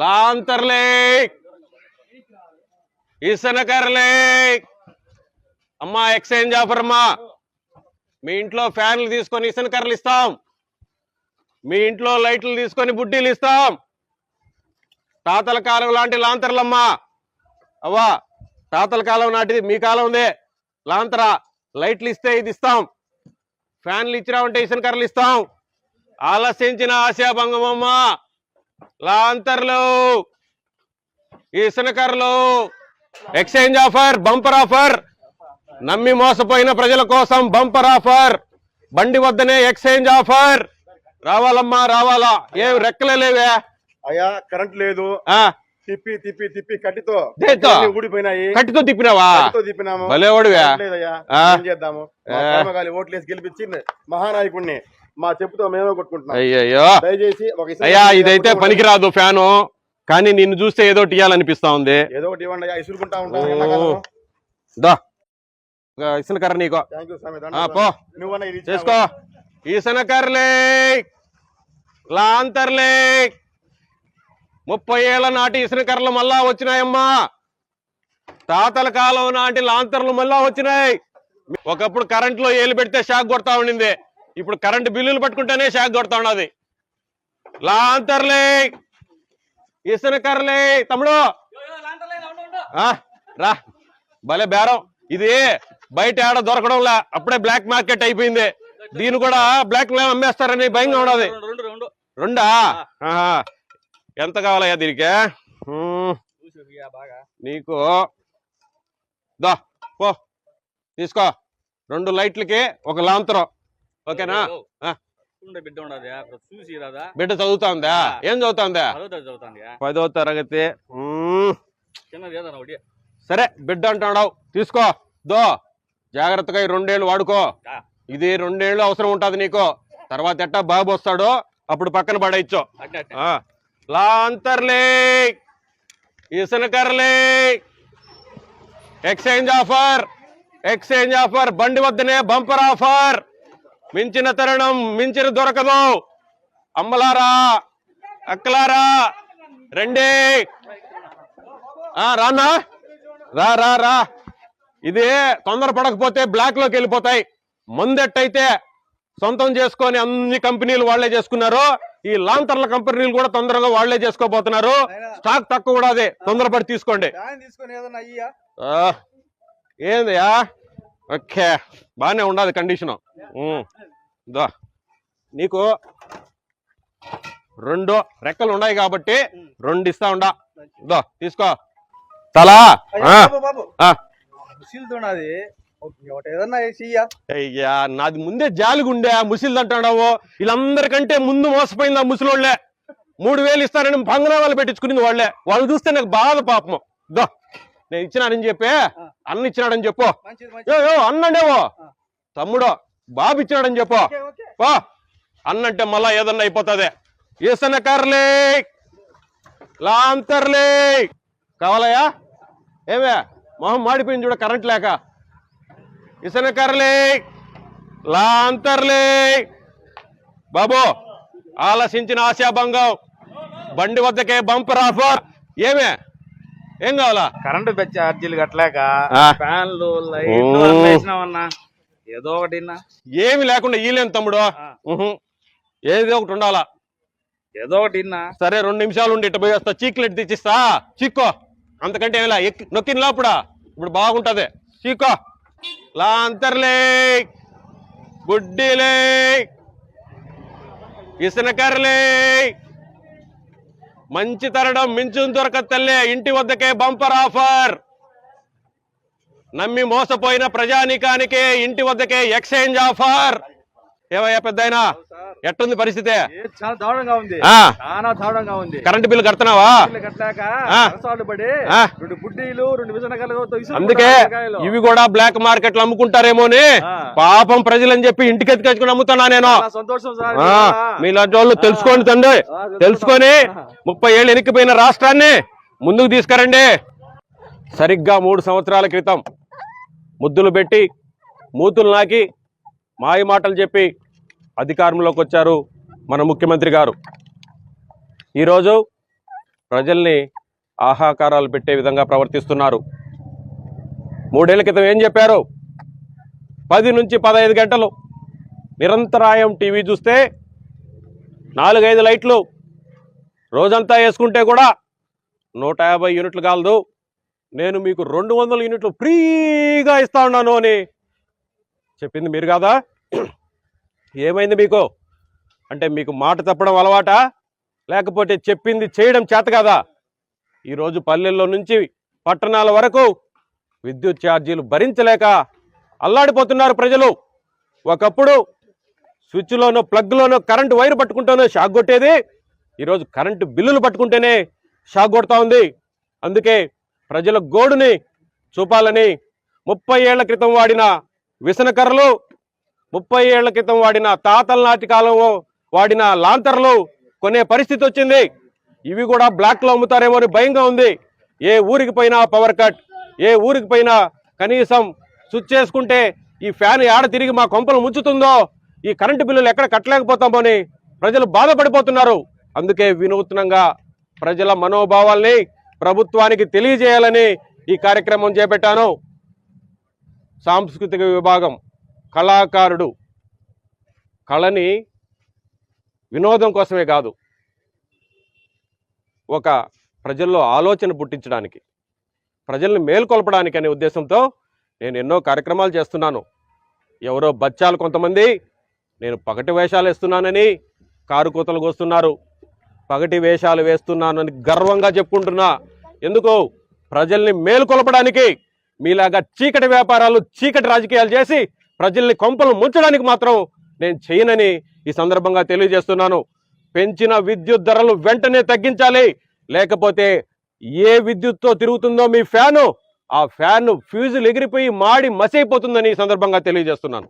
లాంతర్లే. ఇసనకర్లే అమ్మా exchange offer అమ్మా. మీ ఇంట్లో ఫ్యాన్లు తీసుకొని ఇసనకర్రలు ఇస్తాం. మీ ఇంట్లో లైట్లు తీసుకొని బుడ్డీలు ఇస్తాం. తాతల కాలం లాంటి లాంతర్లమ్మా. అవ్వా తాతల కాలం నాటిది మీ కాలం ఉందే. లాంతరా లైట్లు ఇస్తే ఇది ఇస్తాం. ఫ్యాన్లు ఇచ్చినామంటే ఇసనకర్రలు ఇస్తాం. ఆలస్యించిన ఆశాభంగమమ్మా లాంతర్లు ఇసనకర్రలు ఎక్స్చేంజ్ ఆఫర్ బంపర్ ఆఫర్ నమ్మి మోసపోయిన ప్రజల కోసం బంపర్ ఆఫర్ బండి వద్దనే ఎక్స్చేంజ్ ఆఫర్. రావాలమ్మా రావాలా? ఏం రెక్కలే లేవే? అయ్యా కరెంట్ లేదు. ఆ, తిప్పి తిప్పి తిప్పి కట్టితో ఊడిపోయినాయి. కట్టితో తిప్పినావా? తిప్పినాము. చేద్దాము? ఓట్లేసి గెలిపించి మహానాయకుడిని మా చెప్పుతో మేమే కొట్టుకుంటున్నాం. దయచేసి ఒక అయ్యా ఇదైతే. పనికిరాదు ఫ్యాను. కానీ నిన్ను చూస్తే ఏదో ఇయ్యాలనిపిస్తా ఉంది. ఏదో ఒకటి ఇవ్వండి అయ్యా ఇసురుకుంటా ఉంటాం దా. ఇసనకర్ర నీకో. థ్యాంక్ యూ స్వామి ఆ, పో. నువ్వన్నా ఇది ఇచ్చినావు. చేసుకో. లాంతర్లే ముప్పై ఏళ్ళ నాటి ఇసనకర్రలు మళ్ళా వచ్చినాయమ్మా. తాతల కాలం నాటి లాంతర్లు మళ్ళా వచ్చినాయి. ఒకప్పుడు కరెంట్లో ఏలు పెడితే షాక్ కొడతా ఉండింది. ఇప్పుడు కరెంటు బిల్లులు పట్టుకుంటేనే షాక్ కొడతా ఉన్నది. లాంతర్లే ఇసనకర్లే తమ్ముడు. ఆ, రా. భలే బేరం. ఇది బయట ఏడ దొరకడంలా. అప్పుడే బ్లాక్ మార్కెట్ అయిపోయింది. దీన్ని కూడా బ్లాక్లో అమ్మేస్తారని భయంగా ఉన్నది. రెండా? ఆహా. ఎంత కావాలయ్యా దీనికి? నీకు? దా పో. తీసుకో. రెండు లైట్లకి ఒక లాంతరం. ఓకేనా? బిడ్డ ఉండదు చూసి బిడ్డ చదువుతాందా? ఏం చదువుతాందా? చదువుతుంది చదువుతుంది పదో తరగతి. సరే బిడ్డ అంటున్నావు తీసుకో దో. జాగ్రత్తగా ఈ రెండేళ్ళు వాడుకో. ఇది రెండేళ్ళు అవసరం ఉంటుంది నీకు. తర్వాత ఎట్టా బాబు వస్తాడో అప్పుడు పక్కన పడేయచ్చు. లాంతర్లే ఇసనకర్లే ఎక్స్చేంజ్ ఆఫర్. Exchange offer. బండి వద్దనే బంపర్ ఆఫర్. మించిన తరుణం మించిన దొరకదు. అమ్మలారా అక్కలారా రండి. ఆ రానా రా రా రా. ఇది తొందర పడకపోతే బ్లాక్లోకి వెళ్ళిపోతాయి. ముందెట్టయితే సొంతం చేసుకొని అన్ని కంపెనీలు వాళ్ళే చేసుకున్నారు. ఈ లాంతర్ల కంపెనీలు కూడా తొందరగా వాళ్ళే చేసుకోబోతున్నారు. స్టాక్ తక్కువ కూడా అదే. తొందరపడి తీసుకోండి. ఏందయ్యా? ఓకే. బాగానే ఉండదు కండిషను. దా నీకు రెండు రెక్కలు ఉన్నాయి కాబట్టి రెండు ఇస్తా ఉండా. దో తీసుకో. తలా? అయ్యా నాది ముందే జాలిగుండే ముసిల్ అంటాడావు వీళ్ళందరికంటే ముందు మోసపోయింది ఆ ముసలోళ్ళే. మూడు వేలు ఇస్తారని పంగనామాలు పెట్టించుకునింది వాళ్ళే. వాళ్ళు చూస్తే నాకు బాధ పాపం. దో నేను ఇచ్చినానని చెప్పే? అన్న ఇచ్చినాడని చెప్పు. ఏ ఏ, అన్నండేవో తమ్ముడు బాబు ఇచ్చినాడని చెప్పు. పో. అన్నంటే మళ్ళా ఏదన్నా అయిపోతుంది. ఈసనకర్లే లాంతర్లే. కావాలయ్యా? ఏమే? మొహం మాడిపోయింది చూడ కరెంట్ లేక. ఇసనకర్లే లాంతర్లే. బాబు ఆలసించిన ఆశాభంగం. బండి వద్దకే బంపర్ ఆఫర్. ఏమే? ఏం కావాలా? కరెంటు ఛార్జీలు కట్టలేక. ఫ్యాన్లు లైట్లు ఏదో ఒకటి. ఏమి లేకుండా ఈలేను తమ్ముడు. ఏదో ఒకటి ఉండాలా? ఏదో ఒకటి సరే రెండు నిమిషాలు ఉండి ఇట్ట పోయి వస్తా. చీక్లెట్ తెచ్చిస్తా. చిక్కో. అంతకంటే ఏం లే. ఎక్కి నొక్కిన లోపడా. ఇప్పుడు బాగుంటది. చీకో లాంతర్లే బుడ్డిలే ఇసనకర్లే మంచి తరడం మించుని దొరక తల్లే ఇంటి వద్దకే బంపర్ ఆఫర్. నమ్మి మోసపోయిన ప్రజానీకానికే ఇంటి వద్దకే ఎక్స్చేంజ్ ఆఫర్. ఏవయ్యా పెద్దయినా? ఎట్టుంది పరిస్థితి? చాలా దారుణంగా ఉంది. చాలా దారుణంగా ఉంది. కరెంట్ బిల్లు కడుతున్నావా? కట్టలేక పడి. రెండు బుడ్డీలు రెండు అందుకే ఇవి కూడా బ్లాక్ మార్కెట్లో అమ్ముకుంటారేమోని. పాపం ప్రజలని చెప్పి ఇంటికి ఎత్తుకొచ్చుకుని అమ్ముతున్నా నేను సంతోషం సార్ ఆ, మీలాంటి వాళ్ళు తెలుసుకోండి తండ్రి. తెలుసుకొని ముప్పై ఏళ్ళు ఎనికిపోయిన రాష్ట్రాన్ని ముందుకు తీసుకురండి. సరిగ్గా మూడు సంవత్సరాల క్రితం ముద్దులు పెట్టి మూతులు నాకి మాయ మాటలు చెప్పి అధికారంలోకి వచ్చారు మన ముఖ్యమంత్రి గారు. ఈరోజు ప్రజల్ని ఆహాకారాలు పెట్టే విధంగా ప్రవర్తిస్తున్నారు. మూడేళ్ళ క్రితం ఏం చెప్పారు? పది నుంచి పదహైదు గంటలు నిరంతరాయం టీవీ చూస్తే నాలుగైదు లైట్లు రోజంతా వేసుకుంటే కూడా నూట యాభై యూనిట్లు కాలదు. నేను మీకు రెండు వందల యూనిట్లు ఫ్రీగా ఇస్తా ఉన్నాను అని చెప్పింది మీరు కాదా? ఏమైంది మీకు? అంటే మీకు మాట తప్పడం అలవాటా? లేకపోతే చెప్పింది చేయడం చేత కదా? ఈరోజు పల్లెల్లో నుంచి పట్టణాల వరకు విద్యుత్ ఛార్జీలు భరించలేక అల్లాడిపోతున్నారు ప్రజలు. ఒకప్పుడు స్విచ్లోనో ప్లగ్లోనో కరెంటు వైర్ పట్టుకుంటేనే షాక్ కొట్టేది. ఈరోజు కరెంటు బిల్లులు పట్టుకుంటేనే షాక్ కొడతా ఉంది. అందుకే ప్రజల గోడుని చూపాలని ముప్పై ఏళ్ళ క్రితం వాడిన విసనకర్రలు ముప్పై ఏళ్ళ క్రితం వాడిన తాతల నాటి కాలంలో వాడిన లాంతర్లు కొనే పరిస్థితి వచ్చింది. ఇవి కూడా బ్లాక్లో అమ్ముతారేమో అని భయంగా ఉంది. ఏ ఊరికి పోయినా పవర్ కట్ ఏ ఊరికి పోయినా కనీసం స్విచ్ చేసుకుంటే ఈ ఫ్యాన్ ఆడ తిరిగి మా కొంపలు ముంచుతుందో ఈ కరెంటు బిల్లులు ఎక్కడ కట్టలేకపోతామో అని ప్రజలు బాధపడిపోతున్నారు. అందుకే వినూత్నంగా ప్రజల మనోభావాల్ని ప్రభుత్వానికి తెలియజేయాలని ఈ కార్యక్రమం చేపట్టాను. సాంస్కృతిక విభాగం కళాకారుడు కళని వినోదం కోసమే కాదు ఒక ప్రజల్లో ఆలోచన పుట్టించడానికి ప్రజల్ని మేల్కొల్పడానికి అనే ఉద్దేశంతో నేను ఎన్నో కార్యక్రమాలు చేస్తున్నాను. ఎవరో బచ్చాలు కొంతమంది నేను పగటి వేషాలు వేస్తున్నానని కారు కూతలు కోస్తున్నారు. పగటి వేషాలు వేస్తున్నానని గర్వంగా చెప్పుకుంటున్నా. ఎందుకు ప్రజల్ని మేల్కొల్పడానికి మీలాగా చీకటి వ్యాపారాలు చీకటి రాజకీయాలు చేసి ప్రజల్ని కొంపలు ముంచడానికి మాత్రం నేను చేయనని ఈ సందర్భంగా తెలియజేస్తున్నాను. పెంచిన విద్యుత్ ధరలు వెంటనే తగ్గించాలి. లేకపోతే ఏ విద్యుత్తో తిరుగుతుందో మీ ఫ్యాను ఆ ఫ్యాన్ ఫ్యూజులు ఎగిరిపోయి మాడి మసైపోతుందని ఈ సందర్భంగా తెలియజేస్తున్నాను.